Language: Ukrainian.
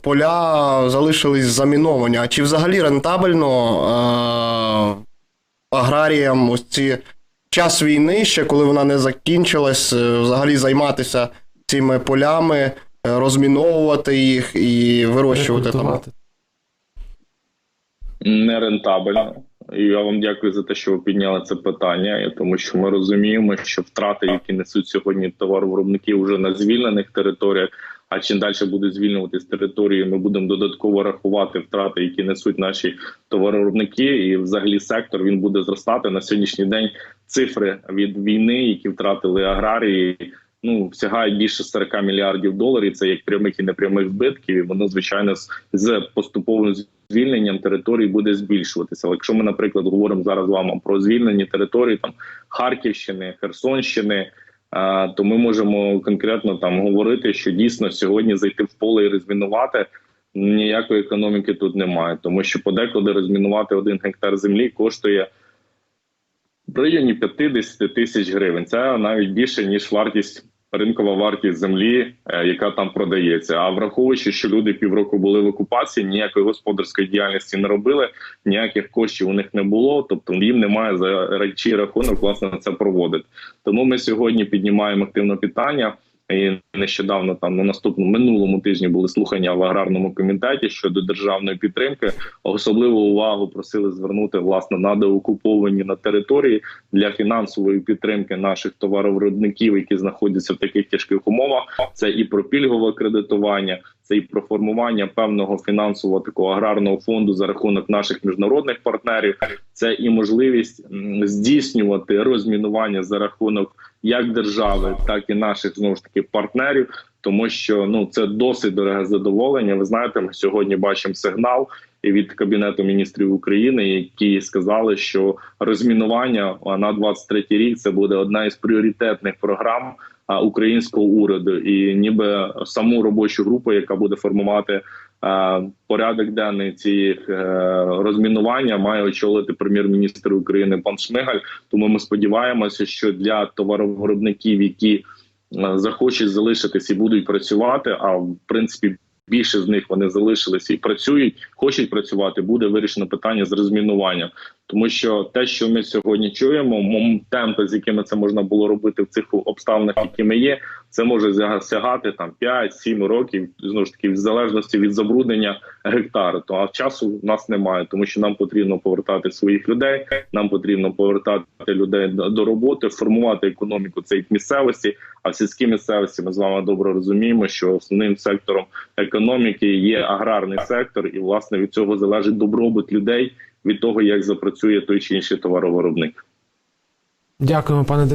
поля залишились заміновані. А чи взагалі рентабельно е, аграріям ось ці час війни, ще коли вона не закінчилась, е, взагалі займатися цими полями, е, розміновувати їх і вирощувати там? Нерентабельно. І я вам дякую за те, що ви підняли це питання, тому що ми розуміємо, що втрати, які несуть сьогодні товаровиробники вже на звільнених територіях. А чим далі будуть звільнюватись території, ми будемо додатково рахувати втрати, які несуть наші товаровиробники, і взагалі сектор він буде зростати на сьогоднішній день. Цифри від війни, які втратили аграрії, ну сягають більше 40 мільярдів доларів. Це як прямих і непрямих збитків. І воно звичайно з, з поступовим звільненням територій буде збільшуватися. Але якщо ми, наприклад, говоримо зараз з вами про звільнені території там Харківщини, Херсонщини. То ми можемо конкретно там говорити, що дійсно сьогодні зайти в поле і розмінувати ніякої економіки тут немає, тому що подекуди розмінувати один гектар землі коштує в районі 50 тисяч гривень. Це навіть більше ніж вартість. Ринкова вартість землі, е, яка там продається. А враховуючи, що люди півроку були в окупації, ніякої господарської діяльності не робили, ніяких коштів у них не було. Тобто їм немає за речі рахунок власне це проводити. Тому ми сьогодні піднімаємо активно питання. І нещодавно там на наступному минулому тижні були слухання в аграрному комітеті щодо державної підтримки. Особливу увагу просили звернути власне на деокуповані на території для фінансової підтримки наших товаровиробників, які знаходяться в таких тяжких умовах. Це і про пільгове кредитування, це і про формування певного фінансового такого аграрного фонду за рахунок наших міжнародних партнерів. Це і можливість здійснювати розмінування за рахунок як держави, так і наших знову ж таки партнерів. Тому що ну це досить дороге задоволення. Ви знаєте, ми сьогодні бачимо сигнал від кабінету міністрів України, які сказали, що розмінування на 23 рік це буде одна із пріоритетних програм українського уряду, і ніби саму робочу групу, яка буде формувати порядок денний цієї е, розмінування, має очолити прем'єр-міністр України пан Шмигаль. Тому ми сподіваємося, що для товаровиробників, які е, захочуть залишитись і будуть працювати, а в принципі. Більше з них вони залишилися і працюють, хочуть працювати. Буде вирішено питання з розмінуванням, тому що те, що ми сьогодні чуємо, темпи, з якими це можна було робити в цих обставинах, якими є, це може сягати там 5-7 років, знову ж таки, в залежності від забруднення гектару. То а часу в нас немає, тому що нам потрібно повертати своїх людей. Нам потрібно повертати людей до, роботи, формувати економіку цієї місцевості. А в сільській місцевості ми з вами добре розуміємо, що основним сектором економіки є аграрний сектор, і власне від цього залежить добробут людей від того, як запрацює той чи інший товаровиробник. Дякуємо, пане